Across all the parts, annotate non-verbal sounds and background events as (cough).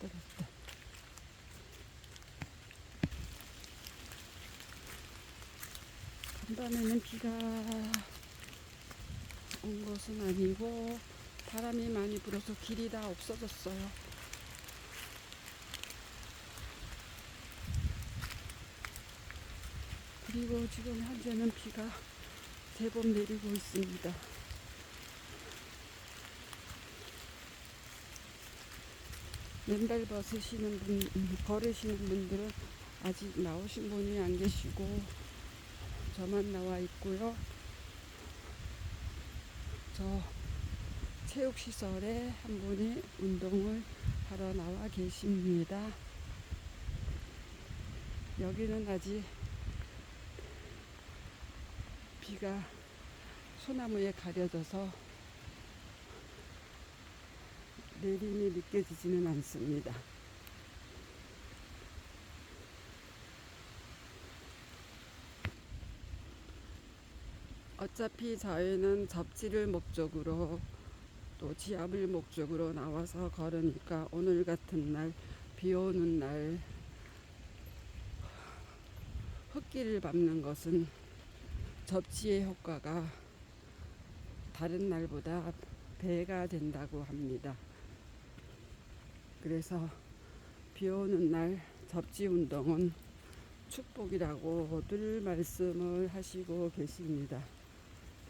떨었다. 간밤에는 비가 온 것은 아니고 바람이 많이 불어서 길이 다 없어졌어요. 그리고 지금 현재는 비가 제법 내리고 있습니다. 맨발 벗으시는 분, 음, 걸으시는 분들은 아직 나오신 분이 안 계시고 저만 나와 있고요. 저 체육시설에 한 분이 운동을 하러 나와 계십니다. 여기는 아직 비가 소나무에 가려져서 내림이 느껴지지는 않습니다. 어차피 저희는 접지를 목적으로 또 지압을 목적으로 나와서 걸으니까 오늘 같은 날, 비 오는 날, 흙길을 밟는 것은 접지의 효과가 다른 날보다 배가 된다고 합니다. 그래서 비 오는 날 접지 운동은 축복이라고 늘 말씀을 하시고 계십니다.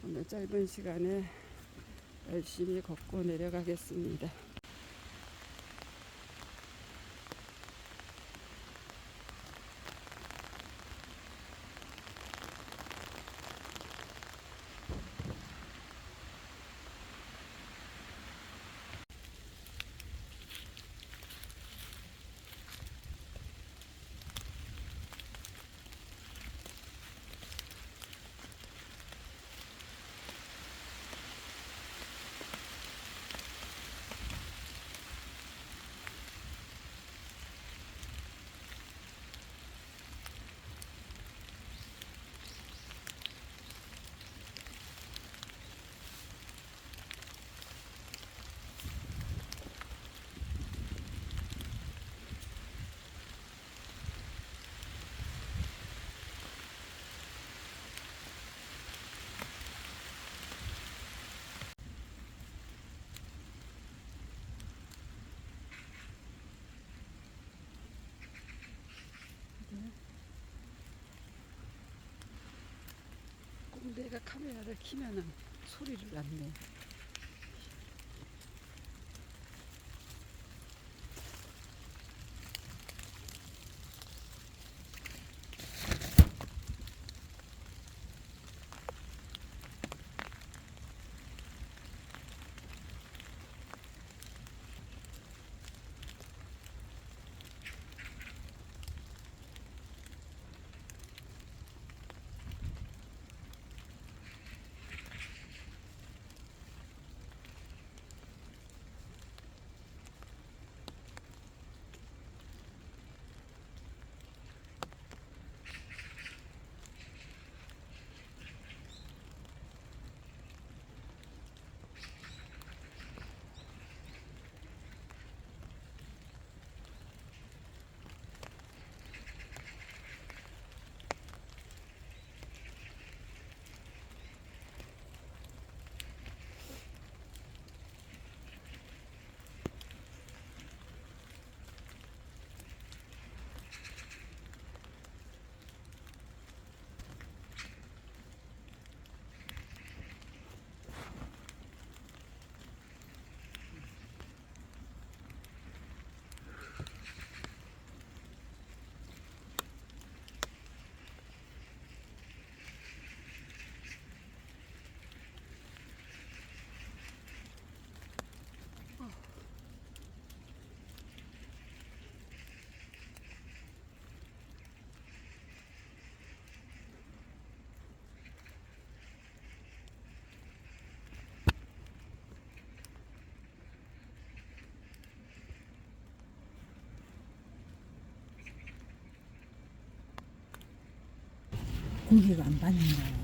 오늘 짧은 시간에 열심히 걷고 내려가겠습니다. 꼭 내가 카메라를 키면은 소리를 안 내. 고기가 안 받는 거예요.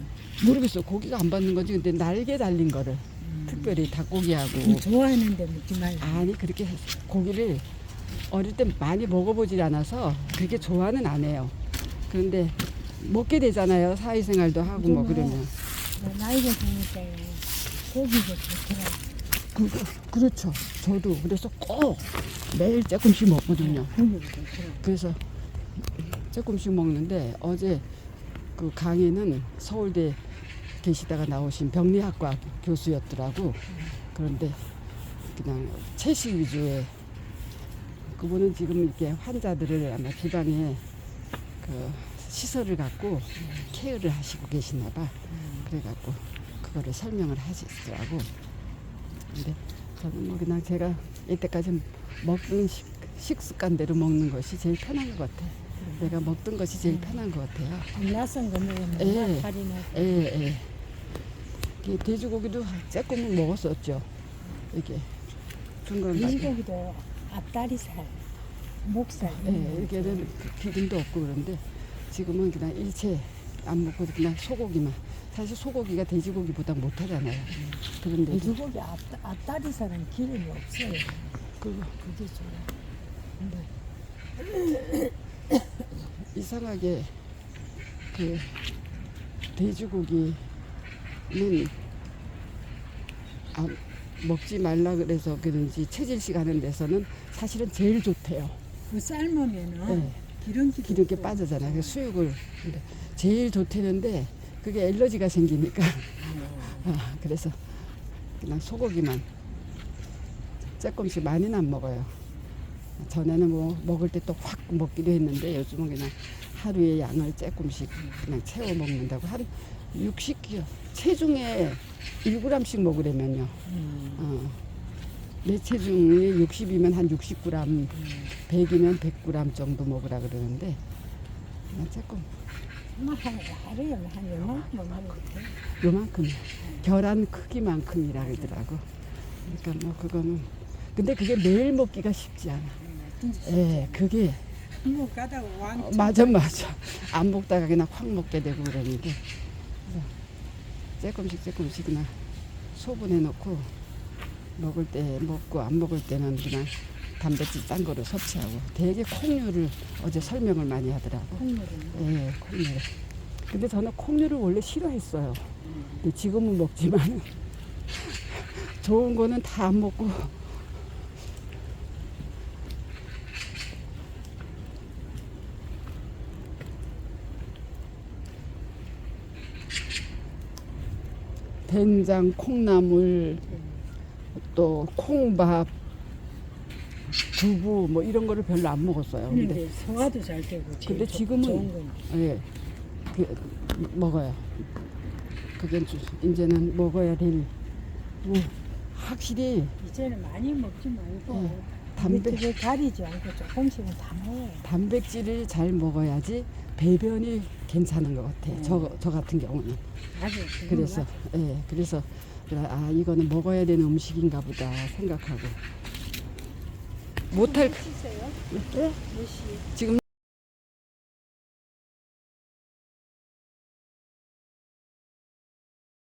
모르겠어. 고기가 안 받는 거지. 근데 날개 달린 거를 특별히 닭고기하고 이 좋아하는데 묻지 말라. 아니 그렇게 고기를 어릴 때 많이 먹어보질 않아서 그렇게 좋아는 안 해요. 그런데 먹게 되잖아요. 사회생활도 하고 뭐 그러면. 나이가 드니까 고기가 좋더라고. 그, 그렇죠. 저도 그래서 꼭 매일 조금씩 먹거든요. 고기가 좋더라고. 그래서 조금씩 먹는데 어제 그 강의는 서울대 계시다가 나오신 병리학과 교수였더라고. 그런데 그냥 채식 위주의 그분은 지금 이렇게 환자들을 아마 비방에 그 시설을 갖고 케어를 하시고 계시나 봐. 그래갖고 그거를 설명을 하시더라고. 근데 저는 뭐 그냥 제가 이때까지 먹는 식, 식습관대로 먹는 것이 제일 편한 것 같아. 내가 먹던 것이 제일 편한 것 같아요. 낯선 거 먹으면 예. 예, 예. 이게 돼지고기도 조금은 먹었었죠. 이게 중간 돼지고기도 앞다리살, 목살. 예, 이게는 기름도 없고 그런데 지금은 그냥 일체 안 먹고 그냥 소고기만. 사실 소고기가 돼지고기보다 못하잖아요. 그런데 돼지고기 앞, 앞다리살은 기름이 없어요. 그 그게 좋아. 이상하게 그 돼지고기는 아, 먹지 말라 그래서 그런지 체질식 하는 데서는 사실은 제일 좋대요. 그 삶으면은 네. 기름기 기름기 빠지잖아요. 그 수육을 근데 제일 좋대는데 그게 엘러지가 생기니까 아, 그래서 그냥 소고기만 조금씩 많이는 안 먹어요. 전에는 뭐 먹을 때 또 확 먹기도 했는데 요즘은 그냥 하루에 양을 조금씩 그냥 채워 먹는다고 한 60kg 체중에 1g씩 먹으려면요. 음. 어, 내 체중이 60이면 한 60g, 100이면 100g 정도 먹으라 그러는데 그냥 조금 뭐 한, 하루에 한 돼. 요만큼 계란 크기만큼이라 그러더라고. 그러니까 뭐 그거는 근데 그게 매일 먹기가 쉽지 않아. 예, 그게 가다가 왕 어, 맞아 맞아. 안 먹다가 그냥 확 먹게 되고 그러는데 그래서 조금씩 조금씩 그냥 소분해 놓고 먹을 때 먹고 안 먹을 때는 그냥 단백질 딴 거를 섭취하고 되게 콩류를 어제 설명을 많이 하더라고. 콩물은 예, 콩류. 근데 저는 콩류를 원래 싫어했어요. 근데 지금은 먹지만 (laughs) 좋은 거는 다 안 먹고 된장, 콩나물, 또 콩밥, 두부 뭐 이런 거를 별로 안 먹었어요. 근데 근데 소화도 잘 되고 제일 근데 좋- 지금은- 좋은 건 예, 그, 먹어요. 그게 주- 이제는 먹어야 될, 뭐, 확실히 이제는 많이 먹지 말고 예, 단백, 그게 가리지 않고 조금씩은 다 먹어요. 단백질을 잘 먹어야지 배변이 괜찮은 것 같아요. 음. 저, 저 같은 경우는. 그건 그래서, 맞아요. 예, 그래서, 아, 이거는 먹어야 되는 음식인가 보다 생각하고. 못할, 씻어요? 예? 몇 시? 지금